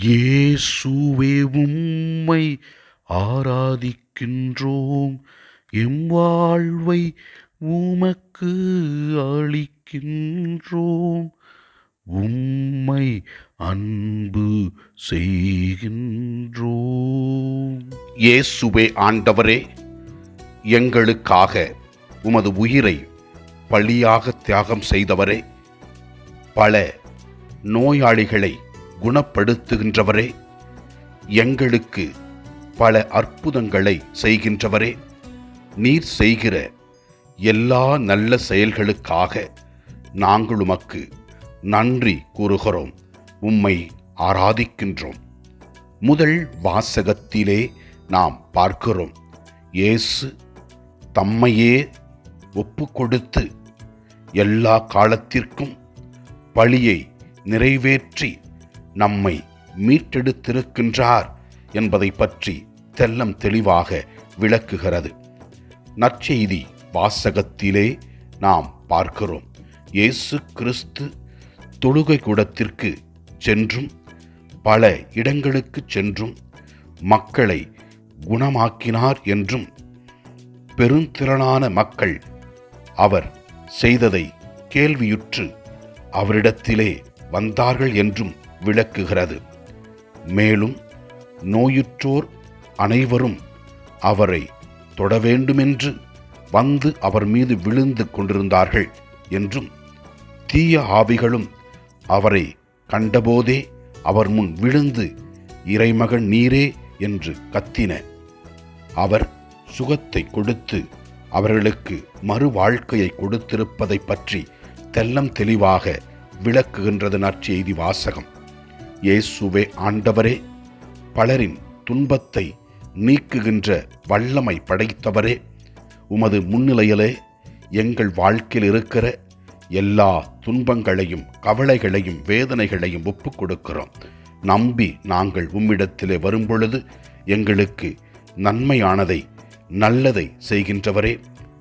இயேசுவே உம்மை ஆராதிக்கின்றோம். எம் வாழ்வை உமக்கு அளிக்கின்றோம். உம்மை அன்பு செய்கின்றோம். இயேசுவே ஆண்டவரே எங்களுக்காக உமது உயிரை பலியாக தியாகம் செய்தவரே பல நோயாளிகளை குணப்படுத்துகின்றவரே. எங்களுக்கு பல அற்புதங்களை செய்கின்றவரே. நீர் செய்கிற எல்லா நல்ல செயல்களுக்காக நாங்கள் உமக்கு நன்றி கூறுகிறோம். உம்மை ஆராதிக்கின்றோம். முதல் வாசகத்திலே நாம் பார்க்கிறோம். இயேசு தம்மையே ஒப்பு கொடுத்து எல்லா காலத்திற்கும் பழியை நிறைவேற்றி நம்மை மீட்டெடுத்திருக்கின்றார் என்பதை பற்றி தெல்லம் தெளிவாக விளக்குகிறது. நற்செய்தி வாசகத்திலே நாம் பார்க்கிறோம். இயேசு கிறிஸ்து தொழுகை கூடத்திற்கு சென்றும் பல இடங்களுக்கு சென்றும் மக்களை குணமாக்கினார் என்றும் பெருந்திறனான மக்கள் அவர் செய்ததை கேள்வியுற்று அவரிடத்திலே வந்தார்கள் என்றும் விளக்குகிறது. மேலும் நோயுற்றோர் அனைவரும் அவரை தொட வேண்டுமென்று வந்து அவர் மீது விழுந்து கொண்டிருந்தார்கள் என்றும் தீய ஆவிகளும் அவரை கண்டபோதே அவர் முன் விழுந்து இறைமகன் நீரே என்று கத்தின. அவர் சுகத்தை கொடுத்து அவர்களுக்கு மறு வாழ்க்கையை கொடுத்திருப்பதை பற்றி தெல்லம் தெளிவாக விளக்குகின்றது நற்செய்தி வாசகம். இயேசுவே ஆண்டவரே பலரின் துன்பத்தை நீக்குகின்ற வல்லமை படைத்தவரே உமது முன்னிலையிலே எங்கள் வாழ்க்கையில் இருக்கிற எல்லா துன்பங்களையும் கவலைகளையும் வேதனைகளையும் ஒப்பு கொடுக்கிறோம் நம்பி நாங்கள் உம்மிடத்திலே வரும்பொழுது எங்களுக்கு நன்மையானதை நல்லதை செய்கின்றவரே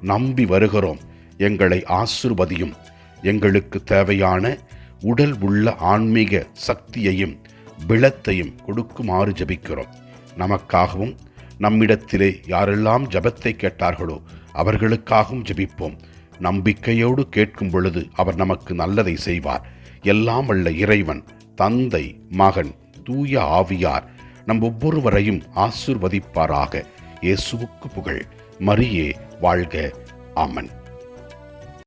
நம்பி வருகிறோம். எங்களை ஆசிர்வதியும். எங்களுக்கு தேவையான உடல் உள்ள ஆன்மீக சக்தியையும் பிளத்தையும் கொடுக்குமாறு ஜபிக்கிறோம். நமக்காகவும் நம்மிடத்திலே யாரெல்லாம் ஜபத்தை கேட்டார்களோ அவர்களுக்காகவும் ஜபிப்போம். நம்பிக்கையோடு கேட்கும் பொழுது அவர் நமக்கு நல்லதை செய்வார். எல்லாம் அல்ல இறைவன் தந்தை மகன் தூய ஆவியார் நம் ஒவ்வொருவரையும் ஆசிர்வதிப்பாராக. இயேசுவுக்கு புகழ். மரியே வாழ்க. ஆமன்.